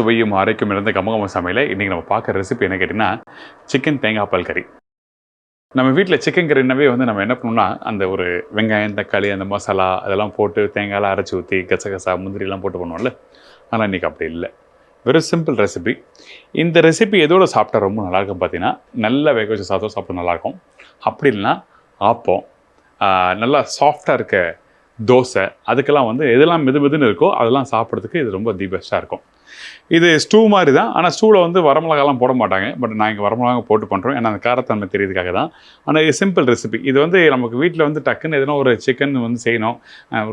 சுவையும் ஆரோக்கியம் இருந்த கமகம சமையல இன்றைக்கி நம்ம பார்க்குற ரெசிபி என்ன கேட்டிங்கன்னா சிக்கன் தேங்காய் பால் கறி. நம்ம வீட்டில் சிக்கன் கறினாவே வந்து நம்ம என்ன பண்ணோம்னா அந்த ஒரு வெங்காயம் தக்காளி அந்த மசாலா அதெல்லாம் போட்டு தேங்காயெல்லாம் அரைச்சி ஊற்றி கசகசா முந்திரிலாம் போட்டு பண்ணுவோம்ல. ஆனால் இன்றைக்கி அப்படி இல்லை. வெறும் சிம்பிள் ரெசிபி இந்த ரெசிபி எதோட சாப்பிட்டா ரொம்ப நல்லாயிருக்கும் பார்த்தீங்கன்னா நல்லா வேக வச்ச சாதம் சாப்பிட நல்லாயிருக்கும் அப்படி இல்லைன்னா ஆப்பம் நல்லா சாஃப்டாக இருக்க தோசை அதுக்கெல்லாம் வந்து எதெல்லாம் மெது மெதுன்னு இருக்கோ அதெல்லாம் சாப்பிட்றதுக்கு இது ரொம்ப தி பெஸ்ட்டாக இருக்கும். இது ஸ்டூ மாதிரி தான் ஆனால் ஸ்டூவில் வந்து வரமிளகாலாம் போட மாட்டாங்க. பட் நான் இங்கே வரமிளகா போட்டு பண்ணுறோம் ஏன்னா அந்த காரத்தன்மை தெரியறதுக்காக தான். ஆனால் இது சிம்பிள் ரெசிபி. இது வந்து நமக்கு வீட்டில் வந்து டக்குன்னு எதனா ஒரு சிக்கன் வந்து செய்யணும்.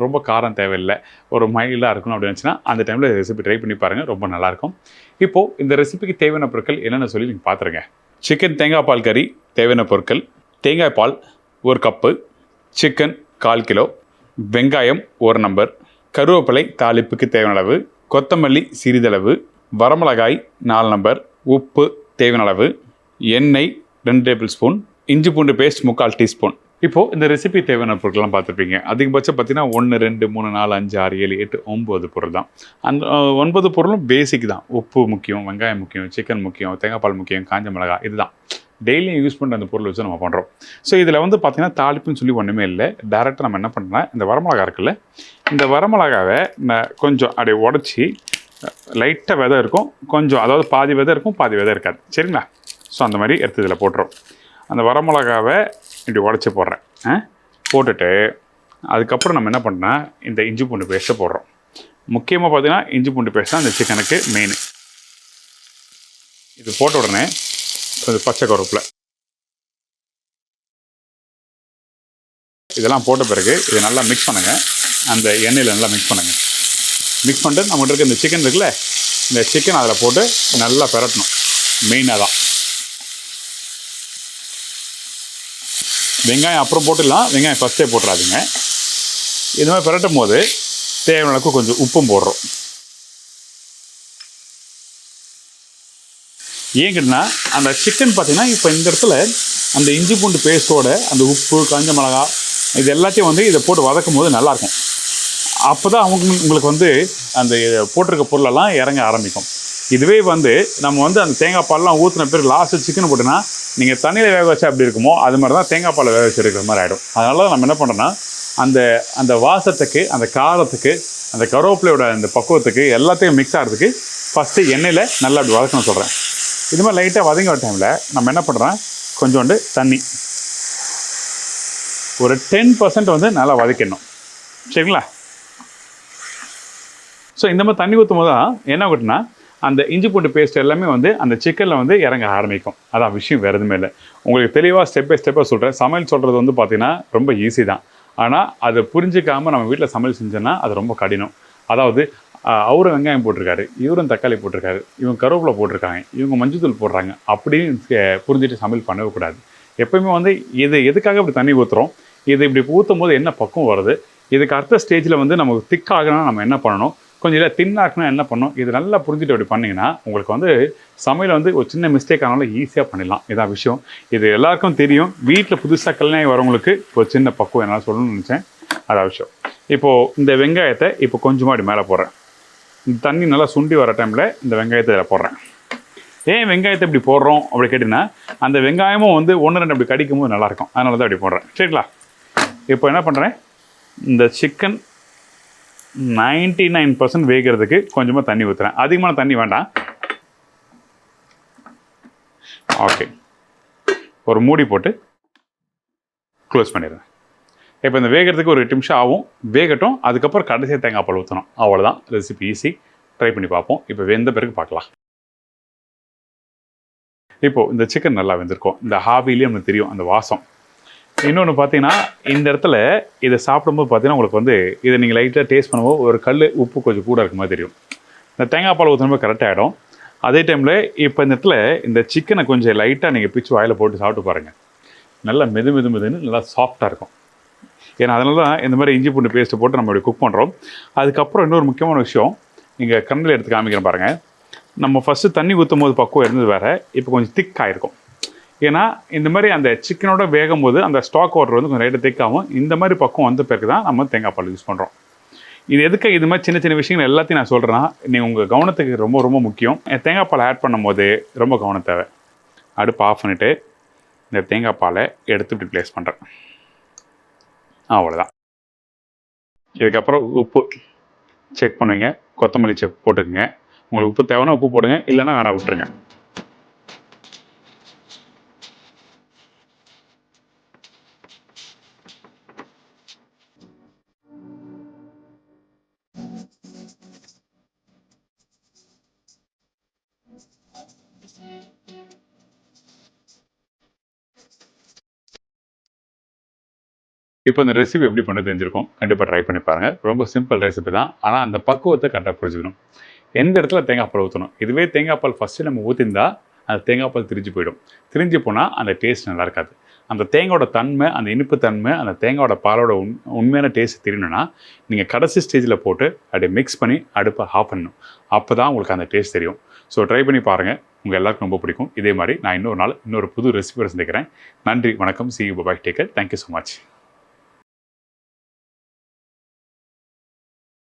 ரொம்ப காரம் தேவையில்லை. ஒரு மைல்டாக இருக்கணும் அப்படின்னு நினச்சினா அந்த டைமில் ரெசிபி ட்ரை பண்ணி பாருங்கள் ரொம்ப நல்லாயிருக்கும். இப்போது இந்த ரெசிபிக்கு தேவையான பொருட்கள் என்னென்ன சொல்லி நீங்கள் பார்த்துருங்க சிக்கன் தேங்காய் பால் கறி தேவையான பொருட்கள். தேங்காய் பால் ஒரு கப்பு. சிக்கன் கால் கிலோ. வெங்காயம் ஒரு நம்பர். கருவேப்பிலை தாளிப்புக்கு தேவையான அளவு. கொத்தமல்லி சிறிதளவு வரமிளகாய் நாலு நம்பர் உப்பு தேவையான அளவு எண்ணெய் ரெண்டு டேபிள் ஸ்பூன் இஞ்சி பூண்டு பேஸ்ட் முக்கால் டீஸ்பூன் இப்போது இந்த ரெசிபி தேவையான பொருட்கள்லாம் பார்த்துருப்பீங்க. அதிகபட்சம் பார்த்தீங்கன்னா ஒன்று ரெண்டு மூணு நாலு அஞ்சு ஆறு ஏழு எட்டு ஒம்பது பொருள் தான். அந்த ஒன்பது பொருளும் பேசிக் தான். உப்பு முக்கியம் வெங்காயம் முக்கியம் சிக்கன் முக்கியம் தேங்காய் பால் முக்கியம் காஞ்ச மிளகாய் இதுதான். டெய்லியும் யூஸ் பண்ணுற அந்த பொருள் வச்சு நம்ம பண்ணுறோம் ஸோ இதில் வந்து பார்த்திங்கன்னா தாளிப்புன்னு சொல்லி ஒன்றுமே இல்லை. டேரெக்டாக நம்ம என்ன பண்ணுறோம்னா இந்த வரமிளகா இருக்குல்ல இந்த வரமிளகாவை நான் கொஞ்சம் அப்படியே உடச்சி லைட்டாக விதை இருக்கும். கொஞ்சம் அதாவது பாதி விதை இருக்கும் பாதி விதை இருக்காது. சரிங்களா? ஸோ அந்த மாதிரி எடுத்து இதில் போட்டுரும். அந்த வரமிளகாவை இப்படி உடச்சி போடுறேன். ஆ? போட்டுட்டு அதுக்கப்புறம் நம்ம என்ன பண்ணோம்னா இந்த இஞ்சி பூண்டு பேஸ்ட்டை போடுறோம். முக்கியமாக பார்த்தீங்கன்னா இஞ்சி பூண்டு பேஸ்ட் தான் இந்த சிக்கனுக்கு மெயின் இது போட்ட உடனே கொஞ்சம் பச்சை கருப்பில் இதெல்லாம் போட்ட பிறகு இதை நல்லா மிக்ஸ் பண்ணுங்கள் அந்த எண்ணெயில் நல்லா மிக்ஸ் பண்ணுங்க. மிக்ஸ் பண்ணிட்டு நம்மகிட்ட இருக்க இந்த சிக்கன் இருக்குல்ல இந்த சிக்கன் அதில் போட்டு நல்லா பெரட்டணும். மெயினாக தான். வெங்காயம் அப்புறம் போட்டுடலாம். வெங்காயம் ஃபஸ்ட்டே போட்டுறாதீங்க. இது மாதிரி பெரட்டும் போது தேவையான அளவுக்கு கொஞ்சம் உப்பும் போடுறோம். ஏன் கேட்டினா அந்த சிக்கன் பார்த்தீங்கன்னா இப்போ இந்த இடத்துல அந்த இஞ்சி பூண்டு பேஸ்ட்டோட அந்த உப்பு காஞ்ச மிளகா இது எல்லாத்தையும் வந்து இதை போட்டு வதக்கும் போது நல்லாயிருக்கும் அப்போ தான் அவங்க உங்களுக்கு வந்து அந்த போட்டிருக்க பொருளெல்லாம் இறங்க ஆரம்பிக்கும். இதுவே வந்து நம்ம வந்து அந்த தேங்காய் பால்லாம் ஊற்றின பேர் லாஸ்ட்டு சிக்கன் போட்டோன்னா நீங்கள் தண்ணியில் வேக வச்சா எப்படி இருக்குமோ அது மாதிரி தான் தேங்காய் பாலை வேக வச்சுருக்கிற மாதிரி ஆகிடும் அதனால நம்ம என்ன பண்ணுறோன்னா அந்த அந்த வாசத்துக்கு அந்த காரத்துக்கு அந்த கருவேப்பிலையோட அந்த பக்குவத்துக்கு எல்லாத்தையும் மிக்ஸ் ஆகிறதுக்கு ஃபஸ்ட்டு எண்ணெயில் நல்லா அப்படி வதக்கணும் சொல்கிறேன் இது மாதிரி லைட்டாக வதங்கி வர டைமில் நம்ம என்ன பண்ணுறோம் கொஞ்சோண்டு தண்ணி. ஒரு டென் பர்சன்ட் வந்து நல்லா வதக்கிடணும். சரிங்களா? ஸோ இந்த மாதிரி தண்ணி ஊற்றும் போது தான் என்ன ஆகட்டும்னா அந்த இஞ்சி பூண்டு பேஸ்ட் எல்லாமே வந்து அந்த சிக்கனில் வந்து இறங்க ஆரம்பிக்கும். அதான் விஷயம் வேறு எதுவுமே இல்லை. உங்களுக்கு தெளிவாக ஸ்டெப் பை ஸ்டெப்பாக சொல்கிறேன் சமையல் சொல்கிறது வந்து பார்த்திங்கன்னா ரொம்ப ஈஸி தான். ஆனால் அதை புரிஞ்சிக்காமல் நம்ம வீட்டில் சமையல் செஞ்சோன்னா அது ரொம்ப கடினம். அதாவது அவரும் வெங்காயம் போட்டிருக்காரு இவரும் தக்காளி போட்டிருக்காரு இவங்க கருவேப்பிலை போட்டிருக்காங்க இவங்க மஞ்சத்தூள் போடுறாங்க அப்படின்னு புரிஞ்சுட்டு சமையல் பண்ணவேக்கூடாது எப்பயுமே வந்து இது எதுக்காக இப்படி தண்ணி ஊற்றுறோம் இது இப்படி ஊற்றும் போது என்ன பக்கம் வருது? இதுக்கு அடுத்த ஸ்டேஜில் வந்து நமக்கு திக் ஆகணும்னா நம்ம என்ன பண்ணணும்? கொஞ்சம் இல்லை தின்னாக்குனா என்ன பண்ணும்? இது நல்லா புரிஞ்சுட்டு அப்படி பண்ணிங்கன்னா உங்களுக்கு வந்து சமையல் வந்து ஒரு சின்ன மிஸ்டேக் ஆனாலும் ஈஸியாக பண்ணிடலாம். இதான் விஷயம். இது எல்லாருக்கும் தெரியும். வீட்டில் புதுசாக கல்யாணம் வரவங்களுக்கு ஒரு சின்ன பக்குவம் என்னால் சொல்லணும்னு நினச்சேன். அதான் விஷயம். இப்போது இந்த வெங்காயத்தை இப்போ கொஞ்சமாக அப்படி மேலே போடுறேன். இந்த தண்ணி நல்லா சுண்டி வர டைமில் இந்த வெங்காயத்தை இதில் போடுறேன். ஏன் வெங்காயத்தை இப்படி போடுறோம் அப்படி கேட்டிங்கன்னா அந்த வெங்காயமும் வந்து ஒன்று ரெண்டு அப்படி கடிக்கும் போது நல்லாயிருக்கும் அதனால தான் அப்படி போடுறேன். சரிங்களா? இப்போ என்ன பண்ணுறேன் இந்த சிக்கன் நைன்டி நைன் பர்சன்ட் வேகிறதுக்கு கொஞ்சமாக தண்ணி ஊற்றுறேன் அதிகமான தண்ணி வேண்டாம். ஓகே. ஒரு மூடி போட்டு க்ளோஸ் பண்ணிடுறேன். இப்போ இந்த வேகிறதுக்கு ஒரு எட்டு நிமிஷம் ஆகும். வேகட்டும். அதுக்கப்புறம் கடைசியாக தேங்காய் பால் ஊற்றணும் அவ்வளோதான் ரெசிபி ஈஸி ட்ரை பண்ணி பார்ப்போம். இப்போ வெந்த பிறகு பார்க்கலாம். இப்போது இந்த சிக்கன் நல்லா வெந்திருக்கும். இந்த ஹாபிலேயே நமக்கு தெரியும். அந்த வாசம் இன்னொன்று பார்த்தீங்கன்னா இந்த இடத்துல இதை சாப்பிடும்போது பார்த்தீங்கன்னா உங்களுக்கு வந்து இதை நீங்கள் லைட்டாக டேஸ்ட் பண்ணும்போது ஒரு கல் உப்பு கொஞ்சம் கூட இருக்க மாதிரி தெரியும். இந்த தேங்காய் பால் ஊற்றும்போது கரெக்டாக ஆகிடும் அதே டைமில் இப்போ இந்த இடத்துல இந்த சிக்கனை கொஞ்சம் லைட்டாக நீங்கள் பிச்சு வாயில் போட்டு சாப்பிட்டு பாருங்கள் நல்லா மெது மெது மெதுன்னு நல்லா சாஃப்டாக இருக்கும். ஏன்னா அதனால தான் இந்த மாதிரி இஞ்சி பூண்டு பேஸ்ட்டு போட்டு நம்ம இப்படி குக் பண்ணுறோம் அதுக்கப்புறம் இன்னொரு முக்கியமான விஷயம் நீங்கள் கண்ணில் எடுத்து காமிக்கிறேன் பாருங்கள் நம்ம ஃபஸ்ட்டு தண்ணி ஊற்றும் போது பக்குவம் இருந்தது வேறு இப்போ கொஞ்சம் திக் ஆகிருக்கும் ஏன்னா இந்த மாதிரி அந்த சிக்கனோட வேகும் போது அந்த ஸ்டாக் வாட்டர் வந்து கொஞ்சம் லைட்டாக திக்காகும் இந்த மாதிரி பக்கம் வந்த பிறகு தான் நம்ம தேங்காய் பால் யூஸ் பண்ணுறோம் இது எதுக்கு இது மாதிரி சின்ன சின்ன விஷயங்கள் எல்லாத்தையும் நான் சொல்கிறேன்னா நீங்கள் உங்கள் கவனத்துக்கு ரொம்ப ரொம்ப முக்கியம். தேங்காய் பால் ஆட் பண்ணும்போது ரொம்ப கவனம் தேவை. அடுப்பு ஆஃப் பண்ணிவிட்டு இந்த தேங்காய் பாலை எடுத்து இப்படி ப்ளேஸ் பண்ணுறேன் அவ்வளோதான் இதுக்கப்புறம் உப்பு செக் பண்ணுவீங்க. கொத்தமல்லி செக் போட்டுக்கோங்க. உங்களுக்கு உப்பு தேவைன்னா உப்பு போடுங்க இல்லைன்னா வேணா விட்டுருங்க. இப்போ இந்த ரெசிபி எப்படி பண்ண தெரிஞ்சிருக்கும் கண்டிப்பாக ட்ரை பண்ணி பாருங்கள் ரொம்ப சிம்பிள் ரெசிபி தான். ஆனால் அந்த பக்குவத்தை கரெக்டாக புரிஞ்சுக்கணும். எந்த இடத்துல தேங்காய் பால் ஊற்றணும் இதுவே தேங்காய் பால் ஃபஸ்ட்டு நம்ம ஊற்றிருந்தா அந்த தேங்காய் பால் திரிஞ்சு போயிடும். திரிஞ்சு போனால் அந்த டேஸ்ட் நல்லா இருக்காது. அந்த தேங்காயோட தன்மை அந்த இனிப்பு தன்மை அந்த தேங்காயோட பாலோட உண் உண்மையான டேஸ்ட் தெரியணும்னா நீங்கள் கடைசி ஸ்டேஜில் போட்டு அப்படியே மிக்ஸ் பண்ணி அடுப்பை ஆஃப் பண்ணணும். அப்போ தான் உங்களுக்கு அந்த டேஸ்ட் தெரியும். ஸோ ட்ரை பண்ணி பாருங்கள் உங்கள் எல்லாருக்கும் ரொம்ப பிடிக்கும். இதே மாதிரி நான் இன்னொரு நாள் இன்னொரு புது ரெசிபியோட சந்திக்கிறேன். நன்றி வணக்கம். See you bye take care thank you so much